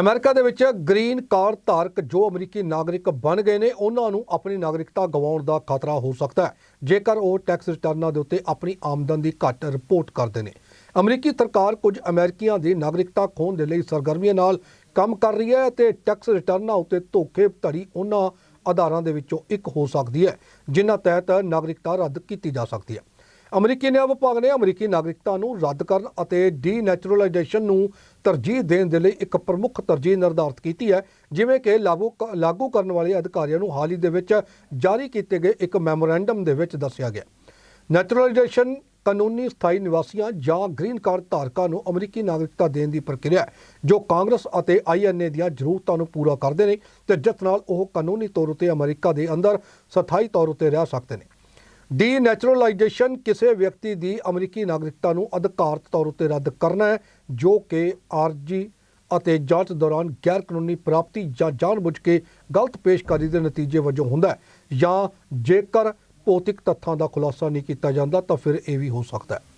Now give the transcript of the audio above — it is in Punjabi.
ਅਮਰੀਕਾ ਦੇ ਵਿੱਚ ਗ੍ਰੀਨ ਕਾਰਡ ਧਾਰਕ ਜੋ ਅਮਰੀਕੀ ਨਾਗਰਿਕ ਬਣ ਗਏ ਨੇ, ਉਹਨਾਂ ਨੂੰ ਆਪਣੀ ਨਾਗਰਿਕਤਾ ਗਵਾਉਣ ਦਾ ਖਤਰਾ ਹੋ ਸਕਦਾ ਹੈ। ਜੇਕਰ ਉਹ ਟੈਕਸ ਰਿਟਰਨਾਂ ਦੇ ਉੱਤੇ ਆਪਣੀ ਆਮਦਨ ਦੀ ਘੱਟ ਰਿਪੋਰਟ ਕਰਦੇ ਨੇ। ਅਮਰੀਕੀ ਸਰਕਾਰ ਕੁਝ ਅਮਰੀਕੀਆਂ ਦੀ ਨਾਗਰਿਕਤਾ ਖੋਹਣ ਦੇ ਲਈ ਸਰਗਰਮੀਆਂ ਨਾਲ ਕੰਮ ਕਰ ਰਹੀ ਹੈ ਤੇ ਟੈਕਸ ਰਿਟਰਨਾਂ ਉੱਤੇ ਧੋਖੇ ਧੜੀ ਉਹਨਾਂ ਆਧਾਰਾਂ ਦੇ ਵਿੱਚੋਂ ਇੱਕ ਹੋ ਸਕਦੀ ਹੈ, ਜਿਨ੍ਹਾਂ ਤਹਿਤ ਨਾਗਰਿਕਤਾ ਰੱਦ ਕੀਤੀ ਜਾ ਸਕਦੀ ਹੈ। ਅਮਰੀਕੀ ਨਿਆਂ ਵਿਭਾਗ ਨੇ ਅਮਰੀਕੀ ਨਾਗਰਿਕਤਾ ਨੂੰ ਰੱਦ ਕਰਨ ਅਤੇ ਡੀਨੈਚੁਰਲਾਈਜੇਸ਼ਨ ਨੂੰ ਤਰਜੀਹ ਦੇਣ ਦੇ ਲਈ ਇੱਕ ਪ੍ਰਮੁੱਖ ਤਰਜੀਹ ਨਿਰਧਾਰਤ ਕੀਤੀ ਹੈ, ਜਿਵੇਂ ਕਿ ਲਾਗੂ ਕ- ਲਾਗੂ ਕਰਨ ਵਾਲੇ ਅਧਿਕਾਰੀਆਂ ਨੂੰ ਹਾਲ ਹੀ ਦੇ ਵਿੱਚ ਜਾਰੀ ਕੀਤੇ ਗਏ ਇੱਕ ਮੈਮੋਰੈਂਡਮ ਦੇ ਵਿੱਚ ਦੱਸਿਆ ਗਿਆ। ਨੈਚੁਰਲਾਈਜੇਸ਼ਨ ਕਾਨੂੰਨੀ ਸਥਾਈ ਨਿਵਾਸੀਆਂ ਜਾਂ ਗ੍ਰੀਨ ਕਾਰਡ ਧਾਰਕਾਂ ਨੂੰ ਅਮਰੀਕੀ ਨਾਗਰਿਕਤਾ ਦੇਣ ਦੀ ਪ੍ਰਕਿਰਿਆ ਜੋ ਕਾਂਗਰਸ ਅਤੇ ਆਈਐਨਏ ਦੀਆਂ ਜ਼ਰੂਰਤਾਂ ਨੂੰ ਪੂਰਾ ਕਰਦੇ ਨੇ ਤੇ ਜਿਸ ਨਾਲ ਉਹ ਕਾਨੂੰਨੀ ਤੌਰ ਉਤੇ ਅਮਰੀਕਾ ਦੇ ਅੰਦਰ ਸਥਾਈ ਤੌਰ ਉਤੇ ਰਹਿ ਸਕਦੇ ਨੇ। ਡੀਨੈਚੁਰਲਾਈਜੇਸ਼ਨ ਕਿਸੇ ਵਿਅਕਤੀ ਦੀ ਅਮਰੀਕੀ ਨਾਗਰਿਕਤਾ ਨੂੰ ਅਧਿਕਾਰਤ ਤੌਰ ਉੱਤੇ ਰੱਦ ਕਰਨਾ ਹੈ, ਜੋ ਕਿ ਆਰਜੀ ਅਤੇ ਜਾਂਚ ਦੌਰਾਨ ਗੈਰ ਕਾਨੂੰਨੀ ਪ੍ਰਾਪਤੀ ਜਾਂ ਜਾਣਬੁੱਝ ਕੇ ਗਲਤ ਪੇਸ਼ਕਾਰੀ ਦੇ ਨਤੀਜੇ ਵਜੋਂ ਹੁੰਦਾ ਹੈ ਜਾਂ ਜੇਕਰ ਭੌਤਿਕ ਤੱਥਾਂ ਦਾ ਖੁਲਾਸਾ ਨਹੀਂ ਕੀਤਾ ਜਾਂਦਾ, ਤਾਂ ਫਿਰ ਇਹ ਵੀ ਹੋ ਸਕਦਾ ਹੈ।